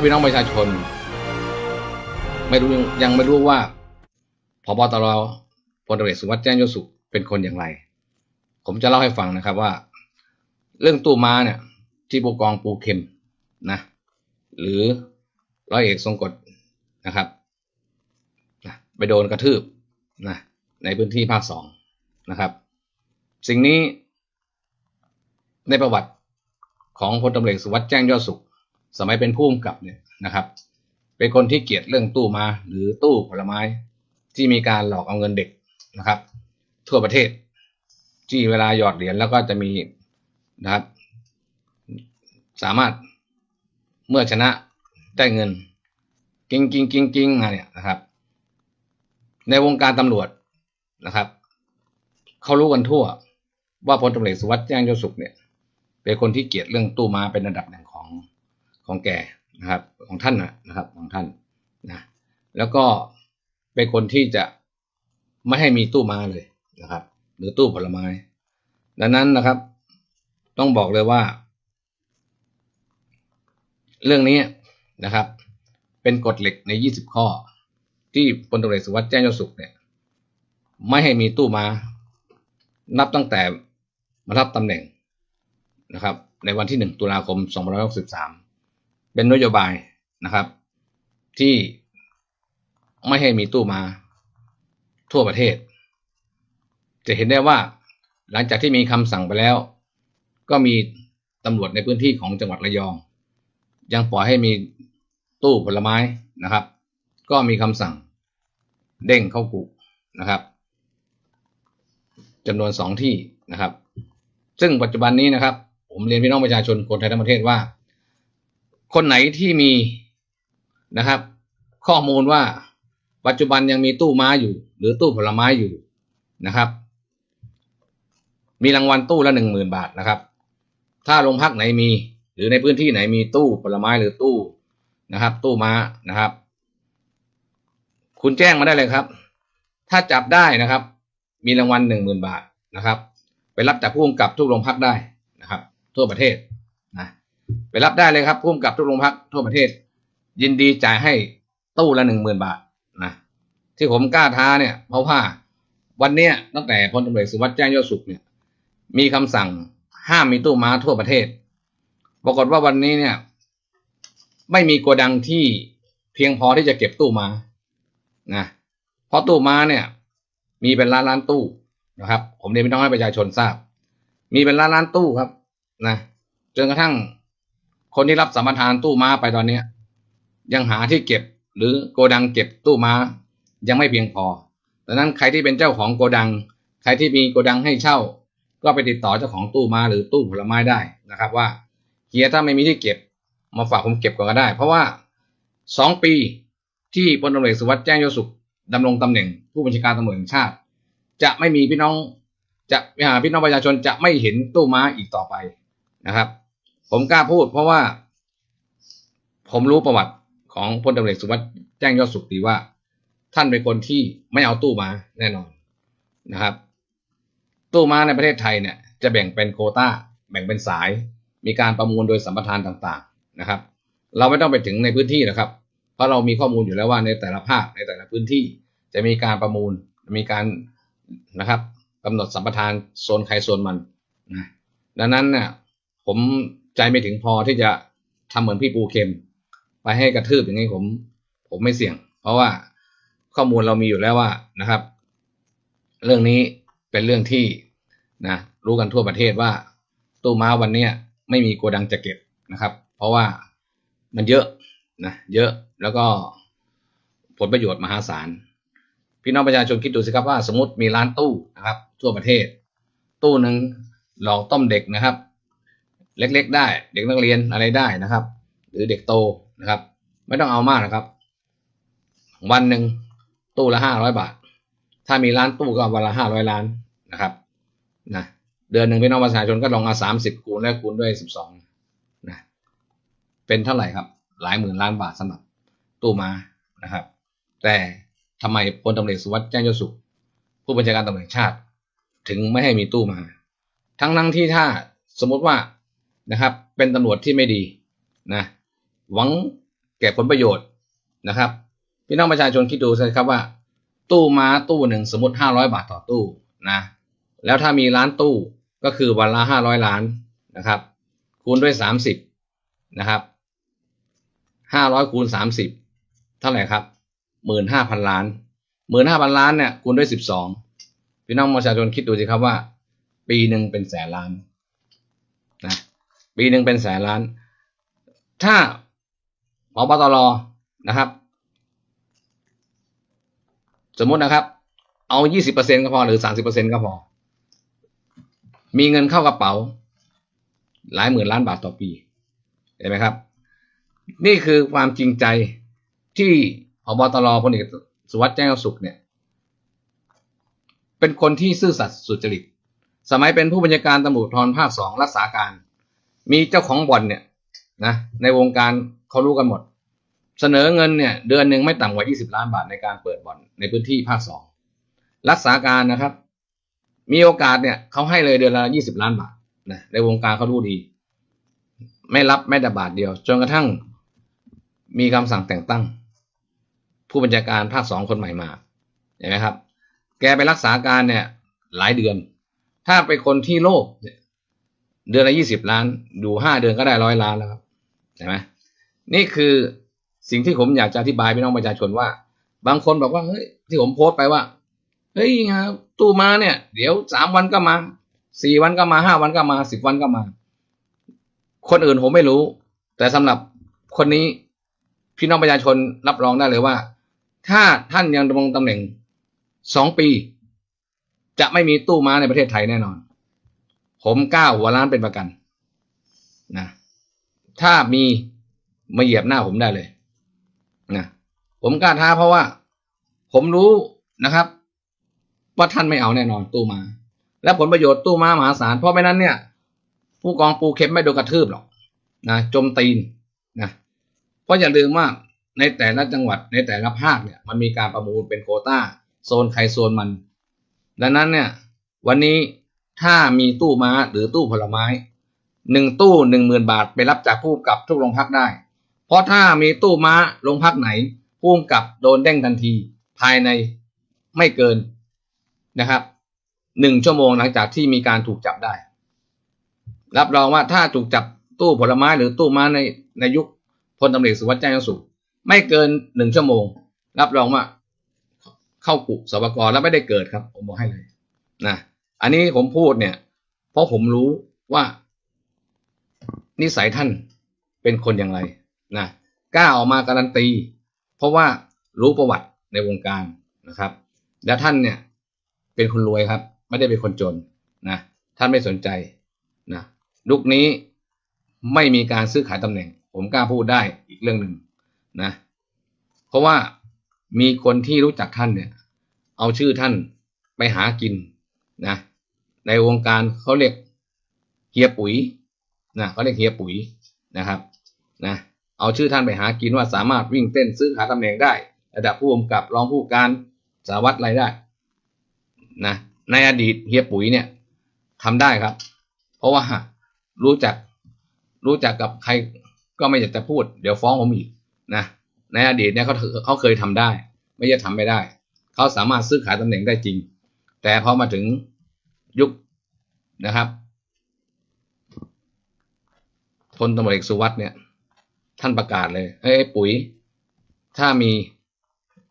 าพี่น้องประชาชน ไม่รู้ยังไม่รู้ว่าพบตรพลตรวจเอกสุวัสดิ์แจ้งยศสุขเป็นคนอย่างไร ผมจะเล่าให้ฟังนะครับว่า เรื่องตู้ม้าเนี่ย ที่ผู้กองปูเข็มนะ หรือร้อยเอกทรงกฎนะครับนะไปโดนกระทืบนะในพื้นที่ภาคสองนะครับ สิ่งนี้ในประวัติของพลตำรวจเอกสุวัสดิ์แจ้งยอดสุข สมัยเป็นผู้กำกับเนี่ยนะครับ เป็นคนที่เกลียดเรื่องตู้มาหรือตู้ผลไม้ที่มีการหลอกเอาเงินเด็กนะครับ ทั่วประเทศ ที่เวลาหยอดเหรียญแล้วก็จะมีนะครับ สามารถเมื่อชนะได้เงินกิ้งกิ้งกิ้งกิ้งมาเนี่ยนะครับ ในวงการตำรวจนะครับเขารู้กันทั่ว ว่าพลตำรวจสุวัสดิ์แจ้งยศสุขเนี่ย เป็นคนที่เกลียดเรื่องตู้มาเป็นระดับหนึ่งของ ของแกนะครับของท่านนะครับของท่านนะแล้วก็เป็นคนที่จะไม่ให้มีตู้ม้าเลยนะครับ หรือตู้ผลไม้ ดังนั้นนะครับ ต้องบอกเลยว่า เรื่องนี้นะครับ เป็นกฎเหล็กใน 20 ข้อ ที่พลตำรวจสุวัสดิ์แจ้งยศสุขเนี่ย ไม่ให้มีตู้ม้า นับตั้งแต่มารับตำแหน่งนะครับ ในวันที่ 1 ตุลาคม 2563 เป็นนโยบายนะครับ ที่ไม่ให้มีตู้มาทั่วประเทศ จะเห็นได้ว่าหลังจากที่มีคำสั่งไปแล้ว ก็มีตำรวจในพื้นที่ของจังหวัดระยอง ยังปล่อยให้มีตู้ผลไม้นะครับ ก็มีคำสั่งเด้งเข้ากุนะครับจำนวนสองที่นะครับ ซึ่งปัจจุบันนี้นะครับ ผมเรียนพี่น้องประชาชนคนไทยทั้งประเทศว่า คนไหนที่มีนะครับ ข้อมูลว่าปัจจุบันยังมีตู้ม้าอยู่ หรือตู้ผลไม้อยู่นะครับ มีรางวัลตู้ละหนึ่งหมื่นบาทนะครับ ถ้าโรงพักไหนมี หรือในพื้นที่ไหนมีตู้ผลไม้หรือตู้นะครับ ตู้ม้านะครับ คุณแจ้งมาได้เลยครับ ถ้าจับได้นะครับ มีรางวัลหนึ่งหมื่นบาทนะครับ ไปรับจากผู้กำกับทุกโรงพักได้นะครับ ทั่วประเทศ ไปรับได้เลยครับผู้กำกับทุกโรงพักทั่วประเทศ ยินดีจ่ายให้ตู้ละหนึ่งหมื่นบาทนะที่ผมกล้าท้าเนี่ย เพราะว่าวันเนี้ยตั้งแต่พลตำรวจเอกสุวัสดิ์แจ้งยอดสุขเนี่ย มีคำสั่งห้ามมีตู้ม้าทั่วประเทศ ปรากฏว่าวันนี้เนี่ย ไม่มีโกดังที่เพียงพอที่จะเก็บตู้ม้านะเพราะตู้ม้าเนี่ย มีเป็นล้านล้านตู้นะครับ ผมเรียนพี่น้องให้ประชาชนทราบ มีเป็นล้านล้านตู้ครับ นะจนกระทั่ง คนที่รับสัมปทานตู้ม้าไปตอนเนี้ย ยังหาที่เก็บหรือโกดังเก็บตู้ม้ายังไม่เพียงพอดังนั้นใครที่เป็นเจ้าของโกดัง ใครที่มีโกดังให้เช่า ก็ไปติดต่อเจ้าของตู้ม้าหรือตู้ผลไม้ได้นะครับว่าเฮียถ้าไม่มีที่เก็บ มาฝากผมเก็บก่อนก็ได้ เพราะว่าสองปีที่พลตำรวจสุวัสดิ์แจ้งยศสุขดำรงตำแหน่ง ผู้บัญชาการตำรวจแห่งชาติ จะไม่มีพี่น้องจะหาพี่น้องประชาชนจะไม่เห็นตู้ม้าอีกต่อไปนะครับ ผมกล้าพูดเพราะว่า ผมรู้ประวัติของพลตำรวจเอกสุวัสดิ์แจ้งยอดสุขดีว่า ท่านเป็นคนที่ไม่เอาตู้มาแน่นอนนะครับ ตู้มาในประเทศไทยเนี่ย จะแบ่งเป็นโควต้า แบ่งเป็นสาย มีการประมูลโดยสัมปทานต่างๆนะครับ เราไม่ต้องไปถึงในพื้นที่นะครับ เพราะเรามีข้อมูลอยู่แล้วว่าในแต่ละภาคในแต่ละพื้นที่ จะมีการประมูลมีการนะครับกำหนดสัมปทานโซนใครโซนมันนะดังนั้นเนี่ยผม ใจไม่ถึงพอที่จะทำเหมือนพี่ปูเข็มไปให้กระทืบอย่างนี้ผม ผมไม่เสี่ยง เพราะว่าข้อมูลเรามีอยู่แล้วว่านะครับ เรื่องนี้เป็นเรื่องที่นะรู้กันทั่วประเทศว่า ตู้ม้าวันเนี้ยไม่มีโกดังจะเก็บนะครับ เพราะว่ามันเยอะนะเยอะแล้วก็ผลประโยชน์มหาศาลพี่น้องประชาชนคิดดูสิครับว่าสมมติมีร้านตู้นะครับ ทั่วประเทศ ตู้หนึ่งหลอกต้มเด็กนะครับ เล็กๆได้ เด็กนักเรียนอะไรได้นะครับ หรือเด็กโตนะครับ ไม่ต้องเอามากนะครับ วันหนึ่งตู้ละห้าร้อยบาท ถ้ามีร้านตู้ก็วันละห้าร้อยล้านนะครับนะเดือนหนึ่งพี่น้องประชาชนก็ลองเอาสามสิบคูณและคูณด้วยสิบสองนะเป็นเท่าไหร่ครับ หลายหมื่นล้านบาทสำหรับตู้มานะครับ แต่ทำไมพลตำรวจสุวัสดิ์แจ้งยศสุข ผู้บัญชาการตำรวจชาติ ถึงไม่ให้มีตู้มา ทั้งทั้งที่ถ้าสมมติว่า นะครับ เป็นตำรวจที่ไม่ดีนะหวังแก่ผลประโยชน์นะครับ พี่น้องประชาชนคิดดูสิครับว่า ตู้ม้าตู้หนึ่งสมมติห้าร้อยบาทต่อตู้นะแล้วถ้ามีร้านตู้ก็คือวันละห้าร้อยล้านนะครับ คูณด้วยสามสิบนะครับห้าร้อยคูณสามสิบเท่าไหร่ครับหมื่นห้าพันล้านหมื่นห้าพันล้านเนี่ยคูณด้วยสิบสองพี่น้องประชาชนคิดดูสิครับว่า ปีหนึ่งเป็นแสนล้าน ปีหนึ่งเป็นแสนล้าน ถ้าพบตรนะครับ สมมตินะครับ เอายี่สิบเปอร์เซ็นก็พอหรือสามสิบเปอร์เซ็นก็พอ มีเงินเข้ากระเป๋า หลายหมื่นล้านบาทต่อปี เห็นไหมครับ นี่คือความจริงใจที่พบตรพลเอกสุวัสด์แจ้งสุขเนี่ย เป็นคนที่ซื่อสัตย์สุจริต สมัยเป็นผู้บัญชาการตำรวจทรภาคสองรักษาการ มีเจ้าของบ่อนเนี่ยนะในวงการเขารู้กันหมด เสนอเงินเนี่ยเดือนหนึ่งไม่ต่ำกว่า 20 ล้านบาทในการเปิดบ่อนในพื้นที่ภาคสองรักษาการนะครับ มีโอกาสเนี่ยเขาให้เลยเดือนละ 20 ล้านบาทนะในวงการเขารู้ดี ไม่รับแม้แต่บาทเดียวจนกระทั่งมีคำสั่งแต่งตั้ง ผู้บัญชาการภาคสองคนใหม่มาเห็นไหมครับ แกไปรักษาการเนี่ยหลายเดือน ถ้าเป็นคนที่โลภ เดือนละยี่สิบล้านอยู่ห้าเดือนก็ได้ร้อยล้านแล้วครับเห็นไหมนี่คือสิ่งที่ผมอยากจะอธิบายพี่น้องประชาชนว่า บางคนบอกว่าเฮ้ยที่ผมโพสต์ไปว่าเฮ้ยตู้มาเนี่ย เดี๋ยวสามวันก็มาสี่วันก็มาห้าวันก็มาสิบวันก็มา คนอื่นผมไม่รู้ แต่สำหรับคนนี้พี่น้องประชาชนรับรองได้เลยว่า ถ้าท่านยังดำรงตำแหน่งสองปี จะไม่มีตู้ม้าในประเทศไทยแน่นอน ผมกล้าหัวล้านเป็นประกันนะถ้ามีมาเหยียบหน้าผมได้เลยนะผมกล้าท้าเพราะว่า ผมรู้นะครับ ว่าท่านไม่เอาแน่นอนตู้มา และผลประโยชน์ตู้มามหาศาลเพราะไม่นั้นเนี่ย ผู้กองปูเข็มไม่โดนกระทืบหรอกนะจมตีนนะเพราะอย่าลืมว่าในแต่ละจังหวัดในแต่ละภาคเนี่ย มันมีการประมูลเป็นโควต้า โซนใครโซนมัน ดังนั้นเนี่ย วันนี้ ถ้ามีตู้ม้าหรือตู้ผลไม้หนึ่งตู้หนึ่งหมื่นบาทไปรับจากผู้กับทุกโรงพักได้ เพราะถ้ามีตู้ม้าโรงพักไหนผู้กับโดนเด้งทันที ภายในไม่เกินนะครับหนึ่งชั่วโมงหลังจากที่มีการถูกจับได้ รับรองว่าถ้าถูกจับตู้ผลไม้หรือตู้ม้าในในยุคพลตำรวจสุวัสดิ์แจ้งสุข ไม่เกินหนึ่งชั่วโมง รับรองว่าเข้ากุสวกรแล้วไม่ได้เกิดครับ ผมบอกให้เลยนะ อันนี้ผมพูดเนี่ย เพราะผมรู้ว่า นิสัยท่านเป็นคนอย่างไรนะกล้าออกมาการันตี เพราะว่ารู้ประวัติในวงการนะครับ และท่านเนี่ย เป็นคนรวยครับ ไม่ได้เป็นคนจนนะท่านไม่สนใจนะลุกนี้ไม่มีการซื้อขายตำแหน่ง ผมกล้าพูดได้อีกเรื่องหนึ่งนะเพราะว่ามีคนที่รู้จักท่านเนี่ย เอาชื่อท่านไปหากินนะ ในวงการเขาเรียกเฮียปุ๋ยนะเขาเรียกเฮียปุ๋ยนะครับนะเอาชื่อท่านไปหากินว่าสามารถวิ่งเต้นซื้อขายตำแหน่งได้ ระดับผู้กำกับรองผู้การสารวัตรอะไรได้นะในอดีตเฮียปุ๋ยเนี่ยทำได้ครับ เพราะว่ารู้จักรู้จักกับใครก็ไม่อยากจะพูด เดี๋ยวฟ้องผมอีกนะในอดีตเนี่ยเขาเขาเคยทำได้ ไม่ใช่ทำไม่ได้ เขาสามารถซื้อขายตำแหน่งได้จริง แต่พอมาถึง ยุคนะครับพลตำรวจเอกสุวัสด์เนี่ย ท่านประกาศเลยเฮ้ยปุ๋ย ถ้ามี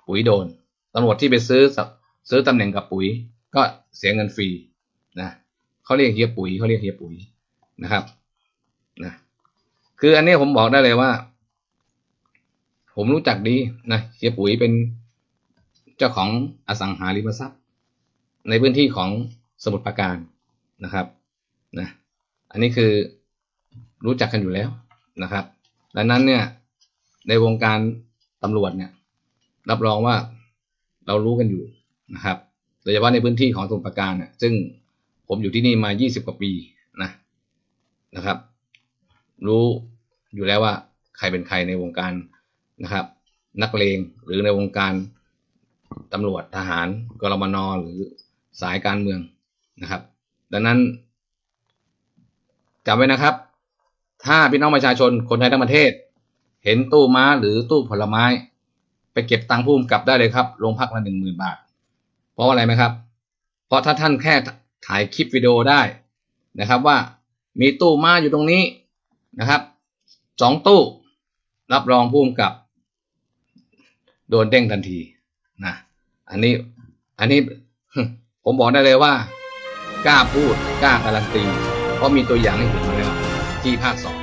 ปุ๋ยโดนตำรวจที่ไปซื้อซื้อตำแหน่งกับปุ๋ย ก็เสียเงินฟรีนะเขาเรียกเฮียปุ๋ยเขาเรียกเฮียปุ๋ยนะครับนะคืออันนี้ผมบอกได้เลยว่า ผมรู้จักดีนะเฮียปุ๋ยเป็นเจ้าของอสังหาริมทรัพย์ ในพื้นที่ของ สมุทรปราการนะครับนะอันนี้คือรู้จักกันอยู่แล้วนะครับ ดังนั้นเนี่ยในวงการตำรวจเนี่ยรับรองว่าเรารู้กันอยู่นะครับ โดยเฉพาะในพื้นที่ของสมุทรปราการเนี่ยซึ่งผมอยู่ที่นี่มา 20 กว่าปีนะนะครับ รู้อยู่แล้วว่าใครเป็นใครในวงการนะครับ นักเลงหรือในวงการตำรวจทหารกรมนหรือสายการเมือง นะครับ ดังนั้นจำไว้นะครับ ถ้าพี่น้องประชาชนคนไทยทั้งประเทศ เห็นตู้ม้าหรือตู้ผลไม้ ไปเก็บตังค์ผู้กำกับได้เลยครับโรงพักละหนึ่งหมื่นบาท เพราะอะไรไหมครับ เพราะถ้าท่านแค่ถ่ายคลิปวิดีโอได้นะครับว่ามีตู้ม้าอยู่ตรงนี้นะครับสองตู้ รับรองผู้กำกับ โดนเด้งทันทีนะอันนี้อันนี้ผมบอกได้เลยว่า กล้าพูดกล้าการันตี เพราะมีตัวอย่างให้เห็นมาแล้วที่ภาคสอง